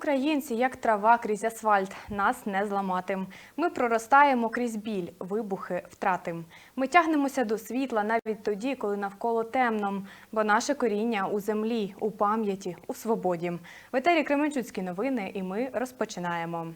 Українці, як трава крізь асфальт, нас не зламати. Ми проростаємо крізь біль, вибухи, втрати. Ми тягнемося до світла навіть тоді, коли навколо темно, бо наше коріння у землі, у пам'яті, у свободі. В етері Кременчуцькі новини, і ми розпочинаємо.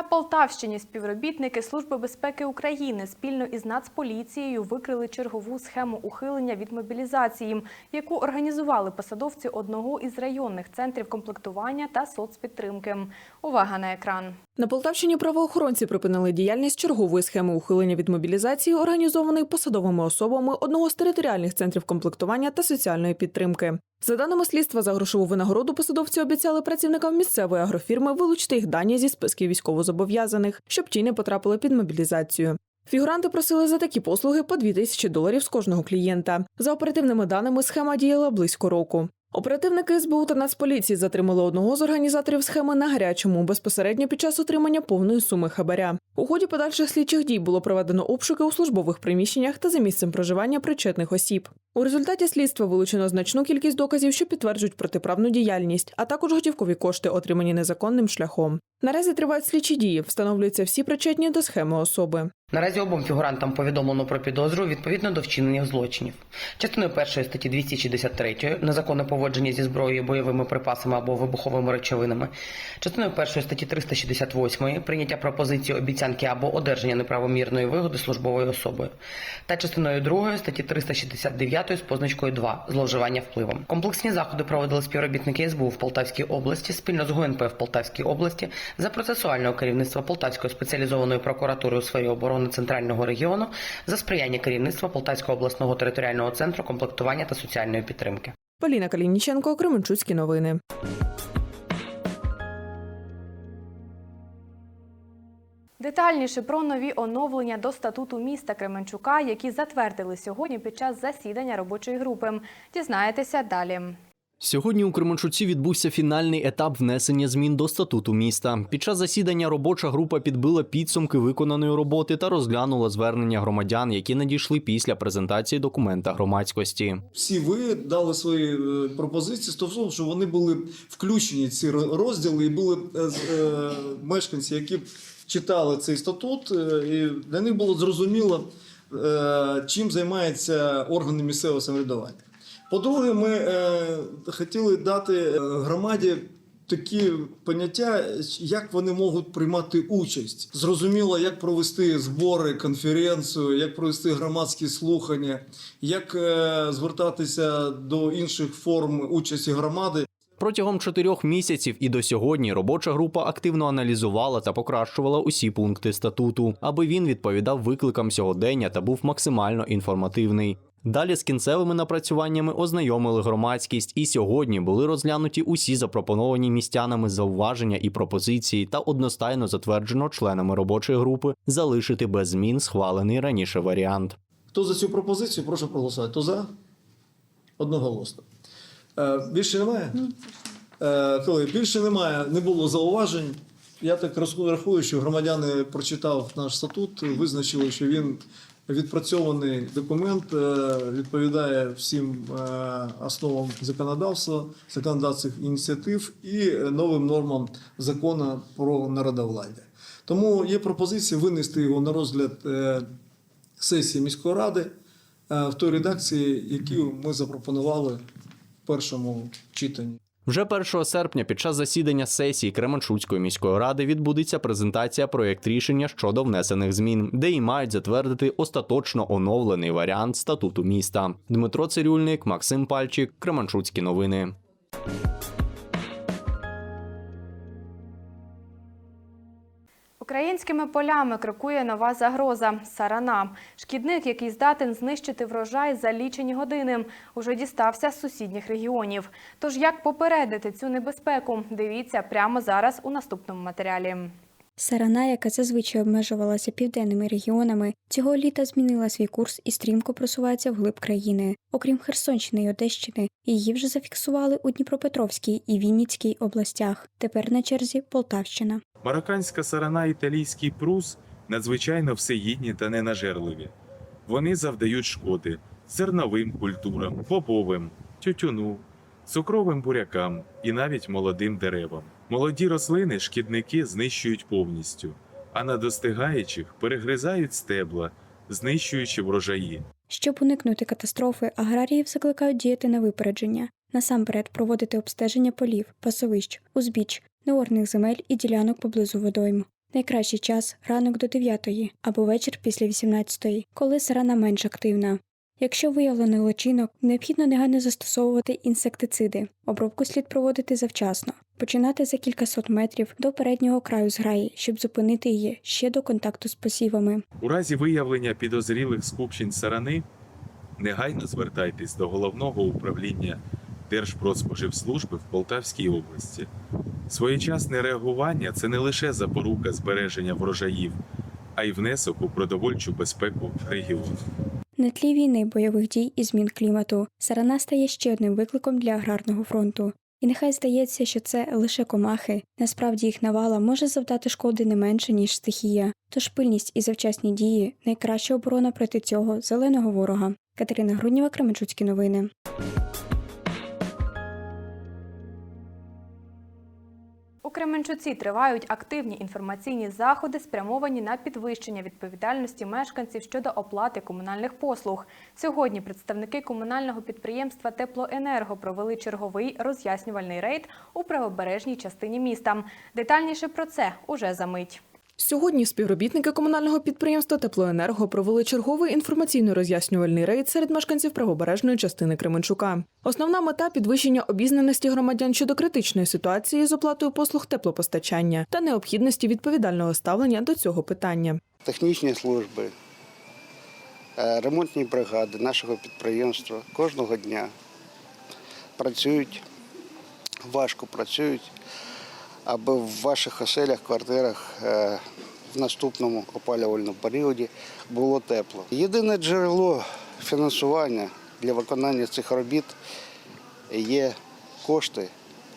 На Полтавщині співробітники Служби безпеки України спільно із Нацполіцією викрили чергову схему ухилення від мобілізації, яку організували посадовці одного із районних центрів комплектування та соцпідтримки. Увага на екран. На Полтавщині правоохоронці припинили діяльність чергової схеми ухилення від мобілізації, організованої посадовими особами одного з територіальних центрів комплектування та соціальної підтримки. За даними слідства, за грошову винагороду посадовці обіцяли працівникам місцевої агрофірми вилучити їх дані зі списків військовозобов'язаних, щоб ті не потрапили під мобілізацію. Фігуранти просили за такі послуги по 2 тисячі доларів з кожного клієнта. За оперативними даними, схема діяла близько року. Оперативники СБУ та Нацполіції затримали одного з організаторів схеми на гарячому безпосередньо під час отримання повної суми хабаря. У ході подальших слідчих дій було проведено обшуки у службових приміщеннях та за місцем проживання причетних осіб. У результаті слідства вилучено значну кількість доказів, що підтверджують протиправну діяльність, а також готівкові кошти, отримані незаконним шляхом. Наразі тривають слідчі дії, встановлюються всі причетні до схеми особи. Наразі обом фігурантам повідомлено про підозру відповідно до вчинення злочинів. Частиною першої статті 263 незаконне поводження зі зброєю, бойовими припасами або вибуховими речовинами. Частиною першої статті 368 прийняття пропозиції обіцянки або одержання неправомірної вигоди службовою особою. Та частиною другої статті 369 з позначкою 2 зловживання впливом. Комплексні заходи проводили співробітники СБУ в Полтавській області спільно з ГУНП в Полтавській області за процесуального керівництва Полтавської спеціалізованої прокуратури у сфері оборони центрального регіону за сприяння керівництва Полтавського обласного територіального центру комплектування та соціальної підтримки. Поліна Калініченко, Кременчуцькі новини. Детальніше про нові оновлення до статуту міста Кременчука, які затвердили сьогодні під час засідання робочої групи. Дізнаєтеся далі. Сьогодні у Кременчуці відбувся фінальний етап внесення змін до статуту міста. Під час засідання робоча група підбила підсумки виконаної роботи та розглянула звернення громадян, які надійшли після презентації документа громадськості. всі ви дали свої е, пропозиції стосовно, що вони були включені ці розділи, і були е, е, мешканці, які читали цей статут, і для них було зрозуміло, чим займаються органи місцевого самоврядування. По-друге, ми е, хотіли дати е, громаді. Такі поняття, як вони можуть приймати участь, зрозуміло, як провести збори, конференцію, як провести громадські слухання, як е, звертатися до інших форм участі громади. Протягом чотирьох місяців і до сьогодні робоча група активно аналізувала та покращувала усі пункти статуту, аби він відповідав викликам сьогодення та був максимально інформативний. Далі з кінцевими напрацюваннями ознайомили громадськість, і сьогодні були розглянуті усі запропоновані містянами зауваження і пропозиції та одностайно затверджено членами робочої групи залишити без змін схвалений раніше варіант. Хто за цю пропозицію, прошу проголосувати. Хто за? Одноголосно. Е, більше немає? Е, колеги, більше немає, не було зауважень. Я так роз- рахую, що громадяни прочитав наш статут, визначили, що він відпрацьований документ, е, відповідає всім е, основам законодавства, законодавчих ініціатив і новим нормам закону про народовладдя. Тому є пропозиція винести його на розгляд е, сесії міської ради в той редакції, яку ми запропонували в першому читанні. Вже 1 серпня під час засідання сесії Кременчуцької міської ради відбудеться презентація проєкт рішення щодо внесених змін, де і мають затвердити остаточно оновлений варіант статуту міста. Дмитро Цирюльник, Максим Пальчик, Кременчуцькі новини. Українськими полями крокує нова загроза сарана. Шкідник, який здатен знищити врожай за лічені години, уже дістався з сусідніх регіонів. Тож як попередити цю небезпеку? Дивіться прямо зараз у наступному матеріалі. Сарана, яка зазвичай обмежувалася південними регіонами, цього літа змінила свій курс і стрімко просувається вглиб країни. Окрім Херсонщини й Одещини, її вже зафіксували у Дніпропетровській і Вінницькій областях. Тепер на черзі Полтавщина. Марокканська сарана італійський прус надзвичайно всеїдні та ненажерливі. Вони завдають шкоди зерновим культурам, бобовим, тютюну, цукровим бурякам і навіть молодим деревам. Молоді рослини шкідники знищують повністю, а на достигаючих перегризають стебла, знищуючи врожаї. Щоб уникнути катастрофи, аграріїв закликають діяти на випередження, насамперед проводити обстеження полів, пасовищ, узбіч, неорних земель і ділянок поблизу водойм. Найкращий час ранок до 9 або вечір після 18, коли сирена менш активна. Якщо виявлено личинок, необхідно негайно застосовувати інсектициди. Обробку слід проводити завчасно, починати за кількасот метрів до переднього краю зграї, щоб зупинити її ще до контакту з посівами. У разі виявлення підозрілих скупчень сарани негайно звертайтесь до головного управління Держпродспоживслужби в Полтавській області. Своєчасне реагування це не лише запорука збереження врожаїв, а й внесок у продовольчу безпеку регіону. На тлі війни, бойових дій і змін клімату сарана стає ще одним викликом для аграрного фронту. І нехай здається, що це лише комахи, насправді їх навала може завдати шкоди не менше, ніж стихія. Тож пильність і завчасні дії найкраща оборона проти цього зеленого ворога. Катерина Грудніва, Кременчуцькі новини. У Кременчуці тривають активні інформаційні заходи, спрямовані на підвищення відповідальності мешканців щодо оплати комунальних послуг. Сьогодні представники комунального підприємства Теплоенерго провели черговий роз'яснювальний рейд у правобережній частині міста. Детальніше про це уже за мить. Сьогодні співробітники комунального підприємства Теплоенерго провели черговий інформаційно-роз'яснювальний рейд серед мешканців правобережної частини Кременчука. Основна мета підвищення обізнаності громадян щодо критичної ситуації з оплатою послуг теплопостачання та необхідності відповідального ставлення до цього питання. технічні служби, е, ремонтні бригади нашого підприємства кожного дня працюють, важко працюють, аби в ваших оселях, квартирах е, в наступному опалювальному періоді було тепло. Єдине джерело фінансування для виконання цих робіт є кошти,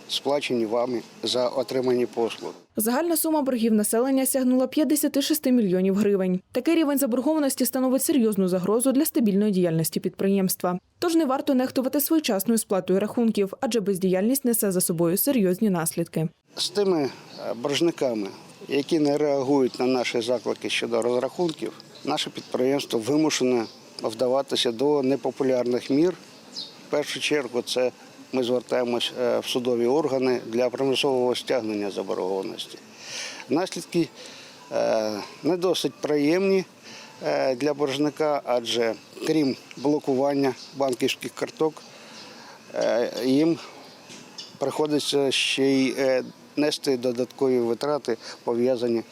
сплачені вами за отримані послуги. Загальна сума боргів населення сягнула 56 мільйонів гривень. Такий рівень заборгованості становить серйозну загрозу для стабільної діяльності підприємства. Тож не варто нехтувати своєчасною сплатою рахунків, адже бездіяльність несе за собою серйозні наслідки. З тими е, боржниками, які не реагують на наші заклики щодо розрахунків, наше підприємство вимушене вдаватися до непопулярних мір. В першу чергу це ми звертаємось е, в судові органи для примусового стягнення заборгованості. Наслідки е, не досить приємні для боржника, адже крім блокування банківських карток, їм приходиться ще й нести додаткові витрати, пов'язані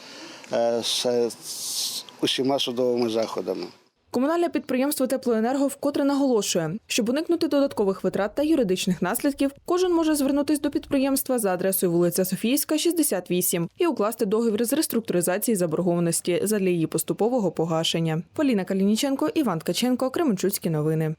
е, з усіма судовими заходами. Комунальне підприємство Теплоенерго вкотре наголошує, щоб уникнути додаткових витрат та юридичних наслідків, кожен може звернутися до підприємства за адресою вулиця Софійська, 68 і укласти договір з реструктуризації заборгованості задля її поступового погашення. Поліна Калініченко, Іван Ткаченко, Кременчуцькі новини.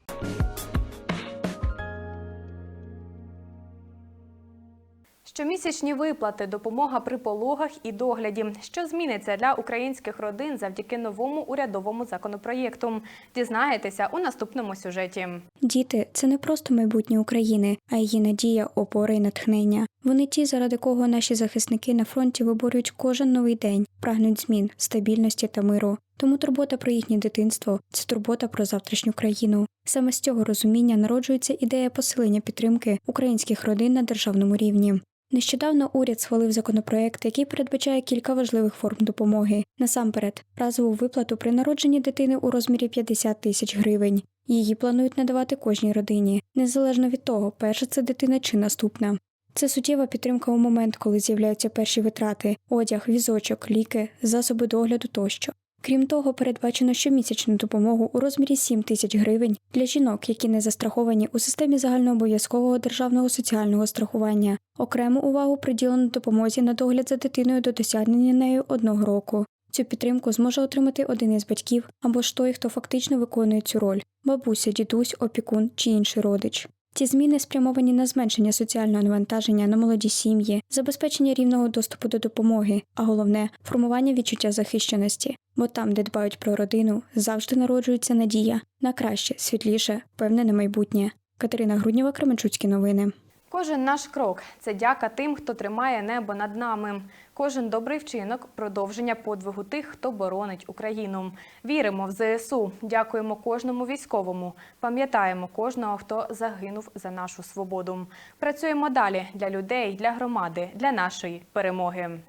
Щомісячні виплати, допомога при пологах і догляді. Що зміниться для українських родин завдяки новому урядовому законопроєкту? Дізнаєтеся у наступному сюжеті. Діти це не просто майбутнє України, а її надія, опора і натхнення. Вони ті, заради кого наші захисники на фронті виборюють кожен новий день, прагнуть змін, стабільності та миру. Тому турбота про їхнє дитинство це турбота про завтрашню країну. Саме з цього розуміння народжується ідея посилення підтримки українських родин на державному рівні. Нещодавно уряд схвалив законопроект, який передбачає кілька важливих форм допомоги. Насамперед, разову виплату при народженні дитини у розмірі 50 тисяч гривень. Її планують надавати кожній родині, незалежно від того, перша це дитина чи наступна. Це суттєва підтримка у момент, коли з'являються перші витрати: одяг, візочок, ліки, засоби догляду тощо. Крім того, передбачено щомісячну допомогу у розмірі 7 тисяч гривень для жінок, які не застраховані у системі загальнообов'язкового державного соціального страхування. Окрему увагу приділено допомозі на догляд за дитиною до досягнення нею одного року. Цю підтримку зможе отримати один із батьків або ж той, хто фактично виконує цю роль бабуся, дідусь, опікун чи інший родич. Ці зміни спрямовані на зменшення соціального навантаження на молоді сім'ї, забезпечення рівного доступу до допомоги, а головне формування відчуття захищеності. Бо там, де дбають про родину, завжди народжується надія на краще, світліше, певне на майбутнє. Катерина Груднєва, Кременчуцькі новини. Кожен наш крок це дяка тим, хто тримає небо над нами. Кожен добрий вчинок продовження подвигу тих, хто боронить Україну. Віримо в ЗСУ. Дякуємо кожному військовому. Пам'ятаємо кожного, хто загинув за нашу свободу. Працюємо далі для людей, для громади, для нашої перемоги.